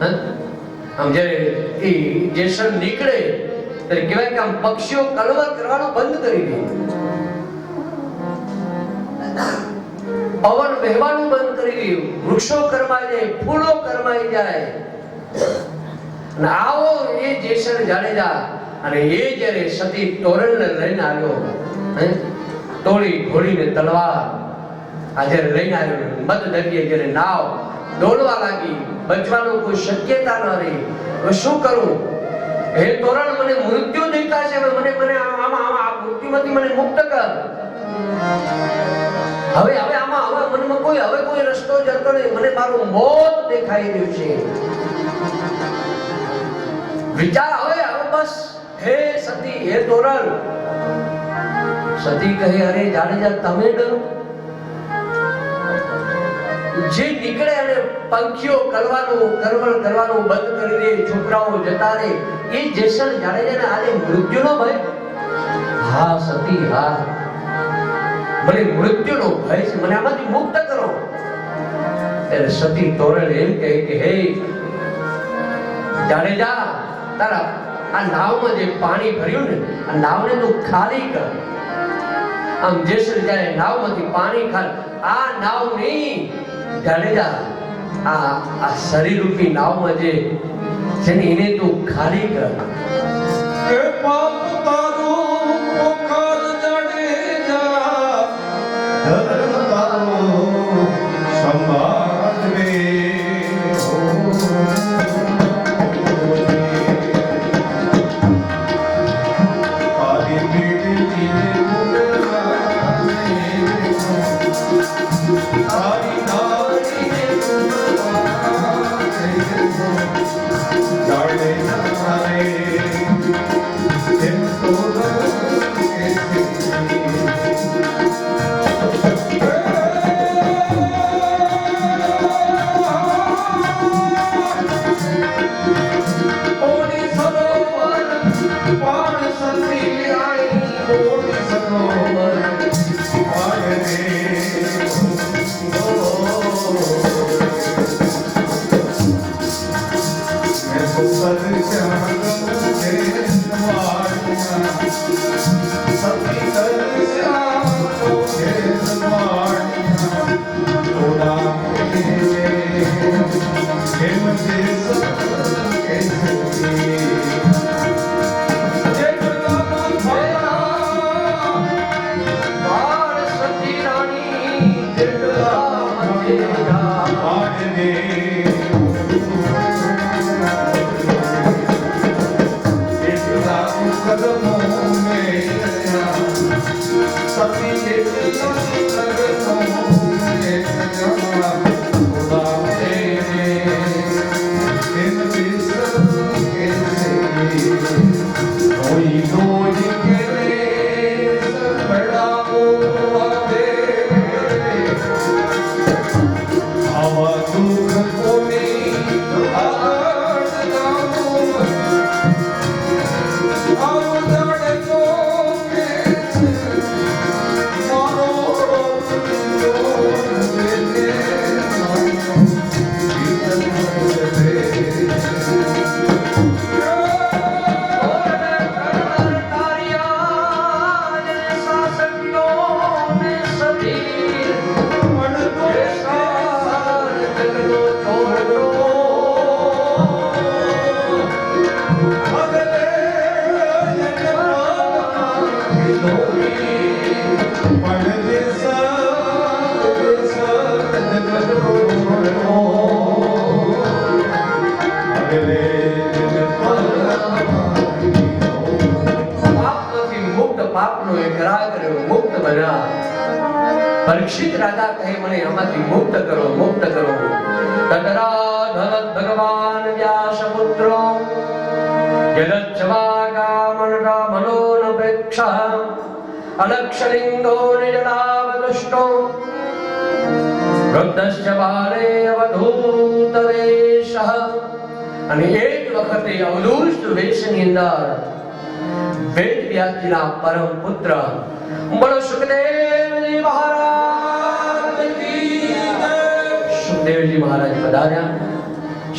આમ જ્યારે એ જેસલ નીકળે ત્યારે કહેવાય કે આમ પક્ષીઓ કલવર કરવાનું બંધ કરી દે. પવન વહેવાનું બંધ કરી દે. વૃક્ષો કરમાઈ જાય, ફૂલો કરમાઈ જાય. અને આવો એ જેસલ જાડેજા અને એ જ્યારે સતી તોરણને લઈને આવ્યો તોળી ઘોડીને તલવાર. આ જ્યારે લઈને આવ્યો મત દરિયે જ્યારે નાવ ડોલવા લાગી. બચવાનું કોઈ શક્યતા ન રહી. હવે શું કરું? હે તોરણ, મને મૃત્યુ છે હવે મને મને આમાં આમાં, આ મૃત્યુમાંથી મને મુક્ત કર. હવે હવે આમાં, હવે મનમાં કોઈ, હવે કોઈ રસ્તો જતો નહીં. મને મારું મોત દેખાઈ રહ્યું છે. વિચાર હવે હવે બસ. હે સતી, હે તોરણ. સતી કહે, અરે જાડેજા, તમે ડરો. જે નીકળે પંખીઓ કરવાનું કરવળ કરવાનું બંધ કરી દે છોકરાઓ જતા રહે. એ જેસલ જાડેજાને આજે મૃત્યુનો ભય. હા, સતી, હા. મને મૃત્યુનો ભય છે. મને આમાંથી મુક્ત કરો. ત્યારે સતી તોરણ એમ કહે કે, હે જાડેજા તારા આ નાવમાં જે પાણી ભર્યું ને, આ નાવને તું ખાલી કર. આમ જેસલ જાય નાવમાંથી પાણી ખાલ આ નાવ નહીં જાડેજા આ આ શરીર રૂપી નાવમાં જે છે ને એને તું ખાલી કર. રે મેં રાજા કહે મને એમાંથી મુક્ત કરો મુક્ત કરો. તદરાધન ભગવાન વ્યાસ પુત્ર યદચ્છવાગામનકા મનોન પ્રેક્ષ અલક્ષલિંગો નિજનાવદુષ્ટો વૃદ્ધશ્ચ બાલે અવધૂત વેશઃ અને એક વખતે અવધૂત વેશની અંદર વેદ વ્યાસજીના પરમ પુત્ર બોલો સુખદેવજી મહારાજ સુખદેવજી મહારાજ પધાર્યા.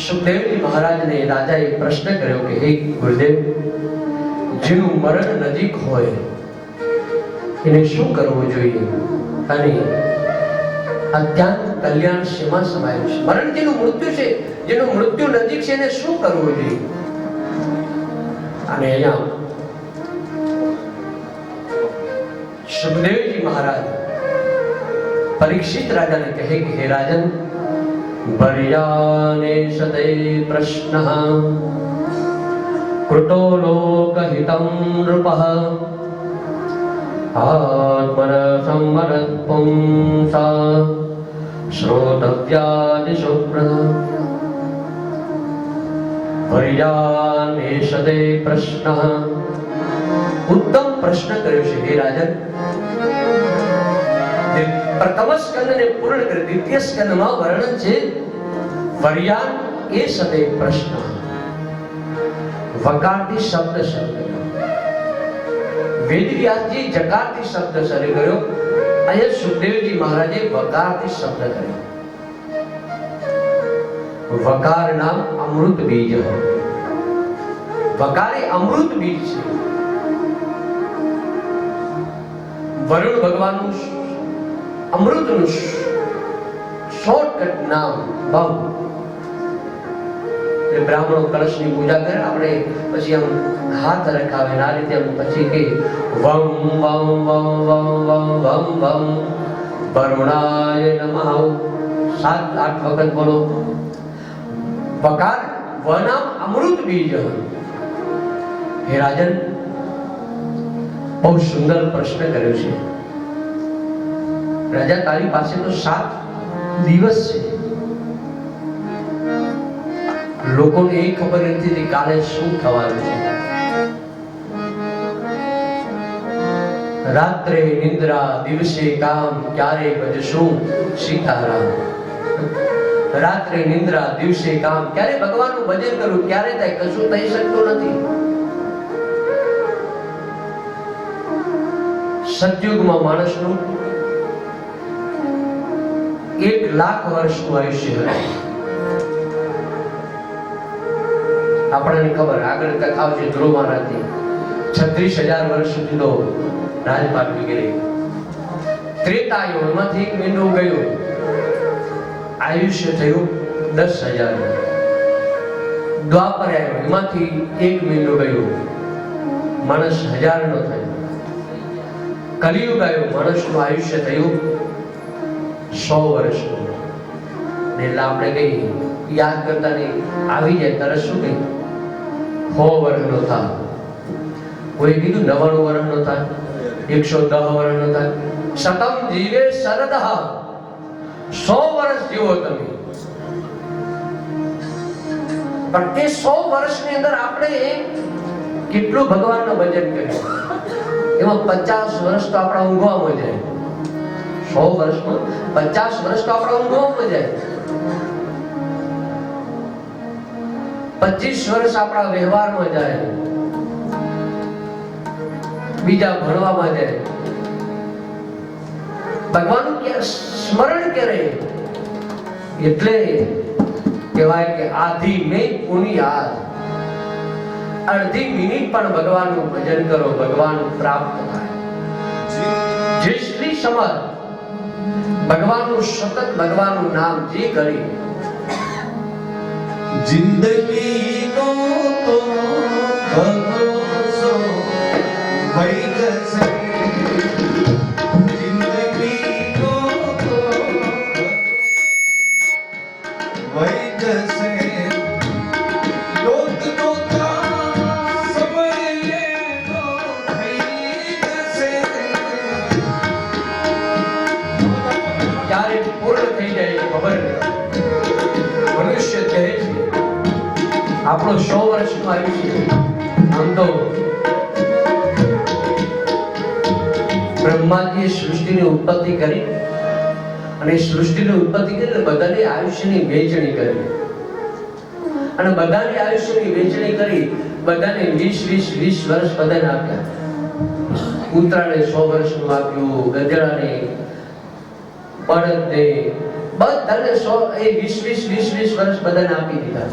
સુખદેવજી મહારાજને રાજાએ પ્રશ્ન કર્યો કે, હે ગુરુદેવ, જેનું મરણ નજીક હોય, એને શું કરવું જોઈએ? અને અત્યંત કલ્યાણ શેમાં સમાયેલું છે? મરણ જેનું મૃત્યુ છે, જેનું મૃત્યુ નજીક છે, એને શું કરવું જોઈએ? અને અહીંયા સુખદેવજી મહારાજ પરીક્ષિત રાજાને કહે કે, હે રાજન વર્યાને प्रश्नः। कृतो કૃતો લોકહિતં નૃપઃ આત્મન સંવરત પુંસા प्रश्नः। ઉત્તમ પ્રશ્ન કર્યો છે હે રાજન જે પ્રથમ સ્કંદને પૂર્ણ કરી દ્વિતીય સ્કંદમાં વર્ણન છે વર્યાન એ સદે પ્રશ્ન વકારથી શબ્દ શબ્દ વેદવ્યાસજી જકારથી શબ્દ શરૂ કર્યો અહીંયા સુખદેવજી મહારાજે વકારથી શબ્દ કર્યો વકાર નામ અમૃત બીજ વકાર એ અમૃત બીજ છે વરુણ ભગવાનનું અમૃતનું શોર્ટકટ નામ ભવ. એ બ્રાહ્મણો કળશની પૂજા કરે, આપણે પછી આમ હાથ રખાવે આ રીતે આમ પછી કે વમ વમ વમ વમ વમ વમ વમ. વરુણાય નમઃ. સાત, આઠ વખત બોલો. વકાર વનામ અમૃત બીજ. હે રાજન, બહુ સુંદર પ્રશ્ન કર્યો છે. રાજા તારી પાસે તો સાત દિવસ છે. લોકોને એ ખબર નથી કે કાલે શું થવાનું છે. રાત્રે નિંદ્રા દિવસે કામ ક્યારે ભજશું સીતારામ રાત્રે નિંદ્રા દિવસે કામ ક્યારે ભગવાનનું ભજન કરું ક્યારે થાય કશું થઈ શકતું નથી. સતયુગમાં માણસનું એક લાખ વર્ષનું આયુષ્ય આપણને ખબર, આગળ તક આવશે ધ્રુવ મહારાજની છત્રીસ હજાર વર્ષ સુધીનો રાજપાટ વગેરે ત્રેતાયુગ એમાંથી એક મહિનો ગયો આયુષ્ય થયું દસ હજાર. દ્વાપર આવ્યો એમાંથી એક મહિનો ગયો માણસ હજાર નો થયો. કલિયુગ આવ્યો, માણસનું આયુષ્ય થયું સો વર્ષનું એટલે આપણે કઈ યાદ કરતા નહીં, આવી જાય તરત શું કઈ સો વર્ષનો થાય. કોઈ કીધું નવાણું વર્ષનો થાય, એકસો દસ વર્ષનો થાય. શતમ જીવે શરદ સો વર્ષ જીવો તમે. પણ તે સો વર્ષની અંદર આપણે કેટલું ભગવાનનું ભજન કર્યું? એમાં પચાસ વર્ષ તો આપણા ઊંઘવામાં જાય. સો વર્ષમાં પચાસ વર્ષ તો આપણા ઊંઘવામાં જાય. પચીસ વર્ષ આપણા વ્યવહારમાં જાય. બીજા ભણવામાં જાય. ભગવાન સ્મરણ કરે. એટલે કહેવાય કે આધી મેં પુની આધ અડધી મિનિટ પણ ભગવાનનું ભજન કરો, ભગવાન પ્રાપ્ત થાય. જેટલી સમજ ભગવાનનું સતત ભગવાનનું નામ જે કરી. જિંદગીનો તો ભરોસો આપણું સો વર્ષનું છે. આમ તો બ્રહ્માજીએ સૃષ્ટિની ઉત્પત્તિ કરી અને સૃષ્ટિની ઉત્પત્તિ કરી બધાની આયુષ્યની વહેંચણી કરી. અને બધાની આયુષ્યની વહેંચણી કરી, બધાને વીસ વીસ વીસ વર્ષ બધાને આપ્યા. કૂતરાને સો વર્ષનું આપ્યું ગધેડાને બળદને, બધાને સો, એ વીસ વીસ વીસ વીસ વર્ષ બધાને આપી દીધા.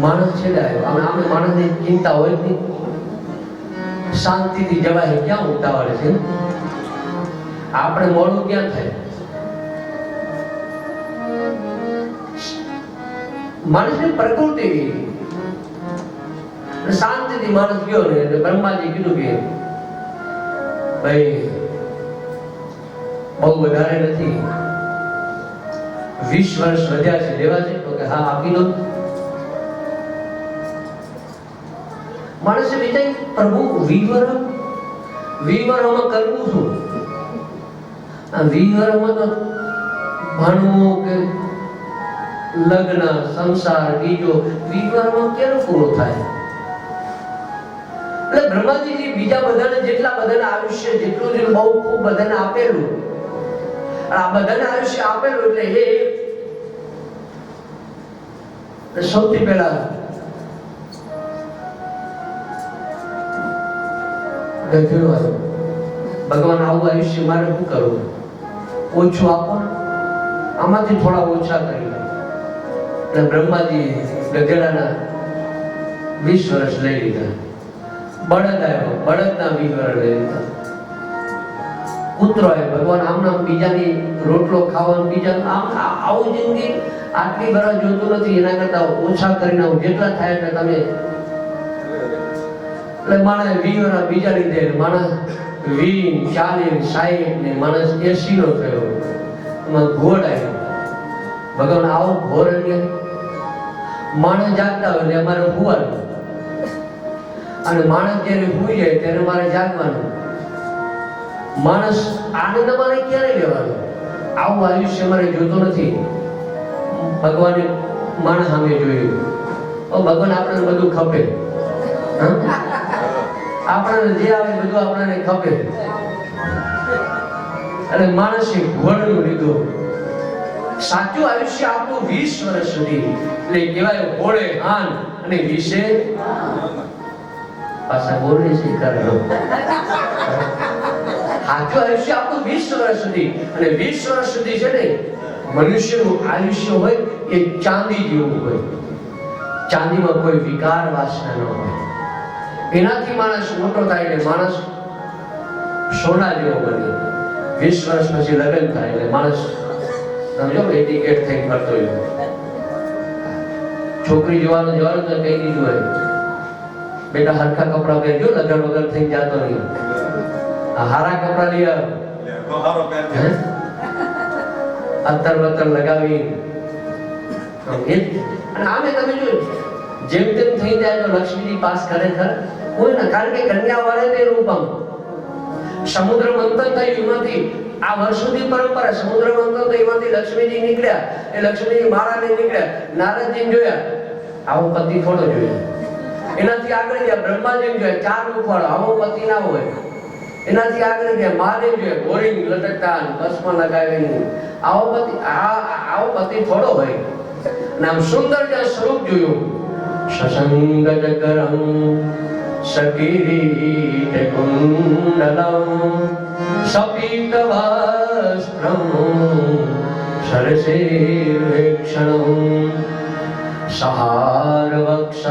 માણસ છે આમ આમે માણસની ચિંતા હોય જ નહીં શાંતિથી જવાય ક્યાં ઉતાવળ છે? આપણે મોડું ક્યાં થાય? માણસની પ્રકૃતિ શાંતિથી માણસ ગયો ને, એટલે બ્રહ્માજી કીધું કે, ભાઈ, બહુ વધારે નથી. વીસ વર્ષ વધ્યા છે. લેવા છે? તો કે, હા, આપી દો. માણસે વિચાર્યું પ્રભુ વિવર વીવરમાં કરવું શું આ વિવરમાં તો ભણવું કે લગ્ન, સંસાર, બીજો વીવરમાં કેમ પૂરો થાય? એટલે બ્રહ્માજીજી બીજા બધાને જેટલા બધાને આયુષ્ય જેટલું જે બહુ ખૂબ બધાને આપેલું. આ બધાને આયુષ્ય આપેલું એટલે એ સૌથી પહેલા ગધેડો હશે ભગવાન આવું આયુષ્ય મારે શું કરવું? ઓછું આપો આમાંથી થોડા ઓછા કરી અને બ્રહ્માજી ગધેડાના વીસ વર્ષ લઈ લીધા. બળદ આવ્યો. બળદના વીસ વર્ષ લઈ લીધા. કૂતરો આવ્યો. ભગવાન આમ નામ બીજાની રોટલો ખાવાનું બીજા આમ આવું જિંદગી આટલી બરાબર જોતું નથી. એના કરતા ઓછા કરીને જેટલા થાય એટલે તમે એટલે માણસ વી વર્ષ બીજા લીધે માણસ વી ચાલીસ સાહીઠ ને માણસ એસી નો થયો. એમાં ઘોડ આવ્યો ભગવાન આવો ઘોર એટલે માણસ જાગતા હોય એટલે અમારે હુવાનું. અને માણસ જ્યારે હુઈ જાય ત્યારે મારે જાગવાનું. માણસ આનંદ અમારે ક્યારે લેવાનો? આવું આયુષ્ય મારે જોતો નથી. ભગવાને માણસ સામે જોયું. ભગવાન, આપણને બધું ખપે. હં? આપણને જે આવે બધું આપણને ખપે. અને માણસે ઘોડનું લીધું. સાચું આયુષ્ય આપણું વીસ વર્ષ સુધી. એટલે કહેવાય ઘોડે હાન અને વિશે પાછા બોલે છે, કરે સાચું આયુષ્ય આપણું વીસ વર્ષ સુધી. અને વીસ વર્ષ સુધી છે ને, મનુષ્યનું આયુષ્ય હોય એ ચાંદી જેવું હોય. ચાંદીમાં કોઈ વિકાર વાસના ન હોય. એનાથી માણસ મોટો થાય એટલે માણસ સોના જેવો બને. વીસ વર્ષ પછી લગ્ન થાય એટલે માણસ સમજો એટીકેટ થઈ ફરતો હોય છોકરી જોવાનું જવાનું તો કઈ દીધું હોય. બેટા હરખા કપડા પહેરજો લગન વગર થઈ જાતો નહીં આ હારા કપડા લઈ આવ તો હારો પેર હે? અત્તર બત્તર લગાવી. આમ એ જ. અને આમે તમે જો જેમ તેમ થઈ જાય તો લક્ષ્મીજી પાસ કરે કોઈ ના કારણ કે કન્યા વાળે તે રૂપમ. સમુદ્ર મંથન થયું એમાંથી. આ વર્ષોથી પરંપરા. સમુદ્ર મંથન થયું એમાંથી લક્ષ્મીજી નીકળ્યા. એ લક્ષ્મીજી માળાને નીકળ્યા. નારદજી જોયા. આવો પતિ થોડો જોયો. એનાથી આગળ ગયા. બ્રહ્માજી જોયા. ચાર મુખવાળો આવો પતિ ના હોય. એનાથી આગળ ગયા. મહાદેવ જોયા. બોરિંગ લટકતા બસમાં લગાવીને. આવો પતિ, આ, આવો પતિ થોડો હોય. નામ સુંદર જે સ્વરૂપ જોયું. સસંગ ચકરમ सकिरीटकुण्डलम् शकीतवस्त्रं सरसेवणं सहारवक्ष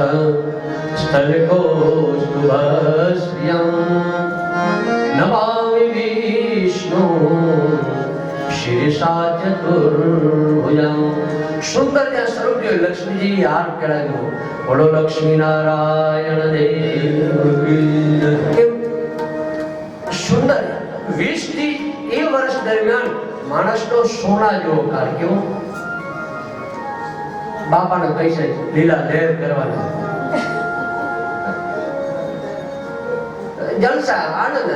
स्थलकोस्तु भस्त्रियं न वाविष्णु લક્ષ્મીજી હાર કેળાયો બોલો લક્ષ્મી નારાયણ દેવ કેમ? સુંદર વીસથી એ વર્ષ દરમિયાન માણસનો સોના જેવો કાર કેવો બાપાને પૈસા લીલા લહેર કરવાના જલસા આનંદ.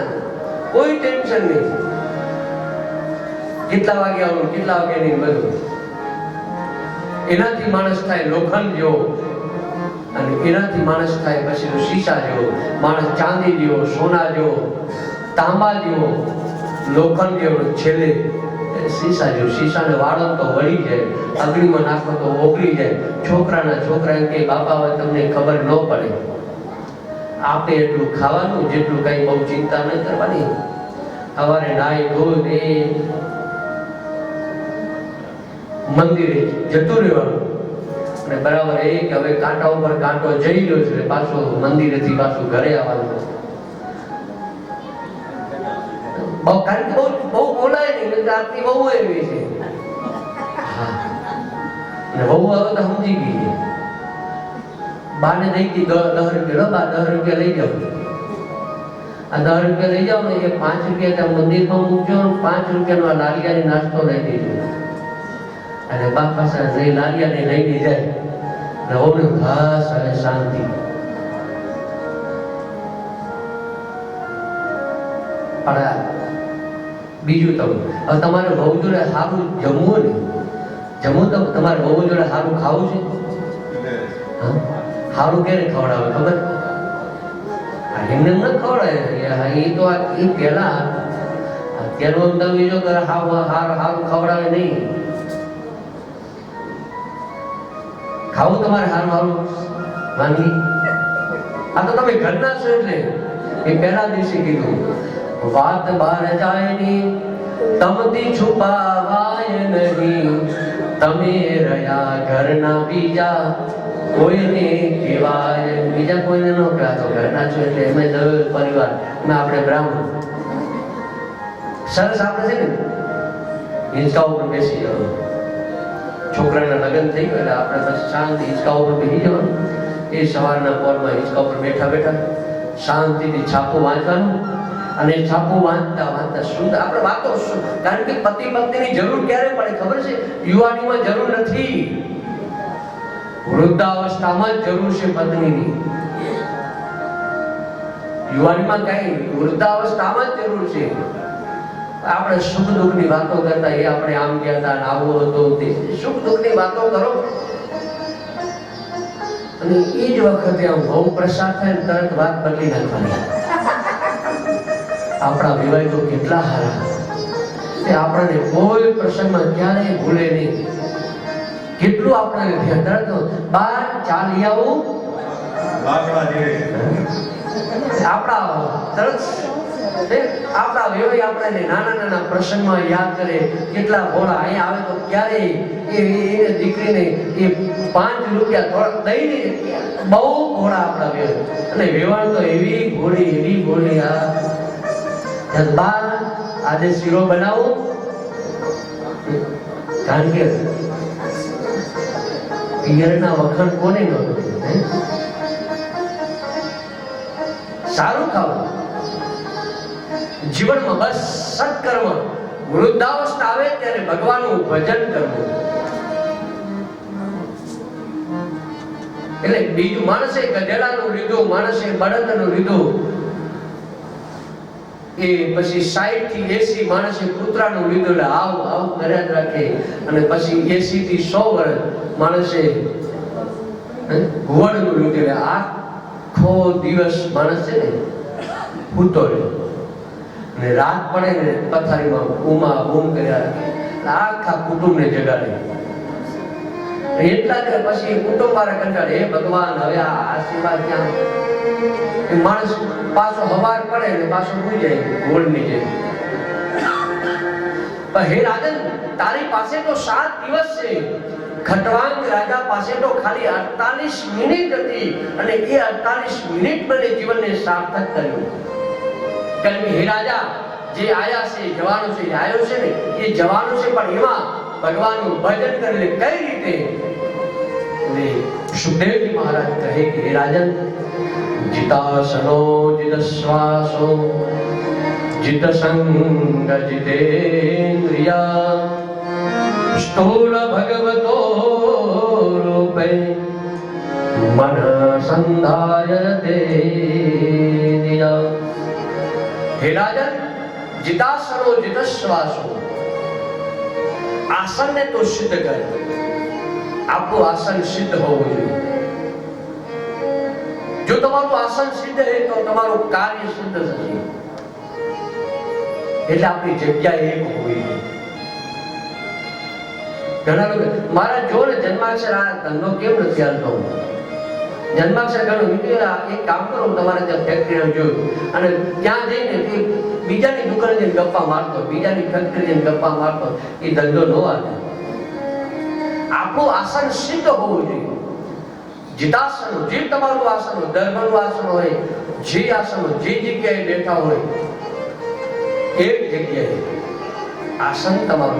કોઈ ટેન્શન નહીં કેટલા વાગે આવવાનું કેટલા વાગે નહીં બધું. એનાથી માણસ થાય લોખંડ જેવો. અને એનાથી માણસ થાય પછી શીશા જેવો. માણસ ચાંદી જેવો, સોના જેવો, તાંબા જેવો, લોખંડ જેવો છેલ્લે શીશા જેવો. શીશાને વાળો તો વળી જાય, અગ્નિમાં નાખો તો ઓગળી જાય. છોકરાના છોકરા કે, બાપા તમને ખબર ન પડે. આપે એટલું ખાવાનું, જેટલું કઈ બહુ ચિંતા ન કરવાની. સવારે નાઈ ધોઈ મંદિરે જતો રહ્યો અને બરાબર એ હવે કાંટા ઉપર કાંટો જઈ રહ્યો છે, પાછો મંદિરેથી પાછું ઘરે આવવાનું. બહુ કારણ બહુ બહુ ગઈ બાને દઈ દી દસ રૂપિયા. બા દસ રૂપિયા લઈ જાવ આ દસ રૂપિયા લઈ જાવ ને પાંચ રૂપિયા ત્યાં મંદિરમાં મૂકજો પાંચ રૂપિયાનો આ લાલિયાની નાસ્તો લઈ દેજો અને બા પાસે લઈ લાલિયાને લઈને જાય. ને ઓને બસ હવે શાંતિ. પણ બીજું તમે હવે તમારે બહુ જોડે સારું જમવું ને, જમવું તો તમારે બહુ જોડે સારું ખાવું છે? સારું ક્યારે ખવડાવે ખબર? એમને ન ખવડાવે. એ તો એ પહેલા, અત્યારનું તમે જો હાવ હાર હારું ખવડાવે નહીં. ખાવું તમારે હારું હારું માંગી આ તો તમે ઘરના છો એટલે. એ પહેલા દિવસે કીધું, વાત બહાર જાય ની તમથી છુપાવાય નહીં. તમે રહ્યા ઘરના બીજા, કોઈને કહેવાય બીજા કોઈને ન કહેવાતો ઘરના છો એટલે અમે દવે પરિવાર. અમે આપણે બ્રાહ્મણ. સરસ આપણે છે ને? હિંચકા ઉપર બેસી જવાનું. છોકરાના લગ્ન થઈ ગયા આપણે પછી શાંતિ હિંચકા ઉપર બેસી જવાનું. એ સવારના પોરમાં હિંચકા ઉપર બેઠા બેઠા શાંતિથી છાપું વાંચવાનું અને છાપું વાંચતા વાંચતા સુંદર આપણે વાતો શું- કારણ કે પતિ પત્નીની જરૂર ક્યારે પડે ખબર છે? યુવાનીમાં જરૂર નથી. વૃદ્ધાવસ્થામાં જરૂર છે પત્નીની. યુવાનીમાં કઈ વૃદ્ધાવસ્થામાં જરૂર છે. આપણે સુખ દુઃખની વાતો કરતા એ આપણે આમ ગયા હતા આવું હતું તે. સુખ દુઃખની વાતો કરો. અને એ જ વખતે આમ બહુ પ્રસાદ થાય તરત વાત બદલી નાખવાની. આપણા વિવાહ તો કેટલા હારા. તે આપણને કોઈ પ્રસંગમાં ક્યારેય ભૂલે નહીં. કેટલું આપણે ધ્યાન તરત બાર ચાલી આવું. આપણા તરત આપણા વેવાઈ આપણને નાના નાના પ્રસંગમાં યાદ કરે, કેટલા ભોળા અહીંયા આવે તો ક્યારે એ એને દીકરીને એ પાંચ રૂપિયા દઈને બહુ ભોળા આપણા વેવાઈ. અને વેવાણ તો એવી ભોળી એવી ભોળી આ. બા આજે શીરો બનાવો. કારણ કે પિયરના વખાણ કોને ન સારું ખાવું. જીવનમાં બસ સત્કર્મ, વૃદ્ધાવસ્થા આવે ત્યારે ભગવાનનું ભજન કરવું. એટલે બીજું માણસે ગધેડાનું લીધું, માણસે બળદનું લીધું. એ પછી સાઈઠથી એસી માણસે કૂતરાનું લીધું. એટલે આવ આવ કર્યા રાખે. અને પછી એસી થી સો વર્ષ માણસે ઘુવડનું લીધું. એટલે આખો દિવસ માણસ છે ને સૂતો રહે અને રાત પડે ને પથારીમાં ઉમા બૂમ કર્યા. આખા કુટુંબને જગાડે. એટલા કે પછી કુટુંબ વાળા કંટાળે, હે ભગવાન, હવે આ આશીર્વાદ ક્યાં? માણસ પાછો હવાર પડે ને પાછો ભૂલી જાય, ગોળની જેમ. પણ હે રાજન, તારી પાસે તો સાત દિવસ છે. ખટવાંગ રાજા પાસે તો ખાલી 48 મિનિટ હતી અને એ 48 મિનિટ મને જીવનને સાર્થક કર્યું. કારણ હે રાજા જે આયા છે, જવાનો છે આવ્યો છે ને, એ જવાનો છે, પણ એમાં ભગવાનનું ભજન કરીને કઈ રીતે ને સુખદેવજી મહારાજ કહે કે, હે રાજન, જીતાસનો જીતશ્વાસો જિત સંગ જીતેન્દ્રિયા સ્થૂળ ભગવતો રૂપે મન સંધાયતે દિયા. હે રાજન જીતાસનો જીતશ્વાસો. આસનને તો સિદ્ધ કર. આપણું આસન સિદ્ધ હોવું જોઈએ. જો તમારું આસન સિદ્ધ રહે તો તમારું કાર્ય સિદ્ધ થશે. એટલે આપણી જગ્યા એક હોવી જોઈએ. ઘણા મારા જોડે જન્માક્ષર આ ધંધો કેમ નથી હાલતો જન્માક્ષર ગણું બીજું એક કામ કરો તમારે ત્યાં ફેક્ટરી જોયું. અને ત્યાં જઈને તે બીજાની દુકાને જઈને ગપ્પા મારતો, બીજાની ફેક્ટરી જઈને ગપ્પા મારતો, એ ધંધો ન આવે આપણું આસન સિદ્ધ હોવું જોઈએ. જીતાસનો, જે તમારું આસન હોય ધર્મનું આસન હોય, જે આસન, જે જગ્યાએ બેઠા હોય, એ જગ્યાએ આસન તમારું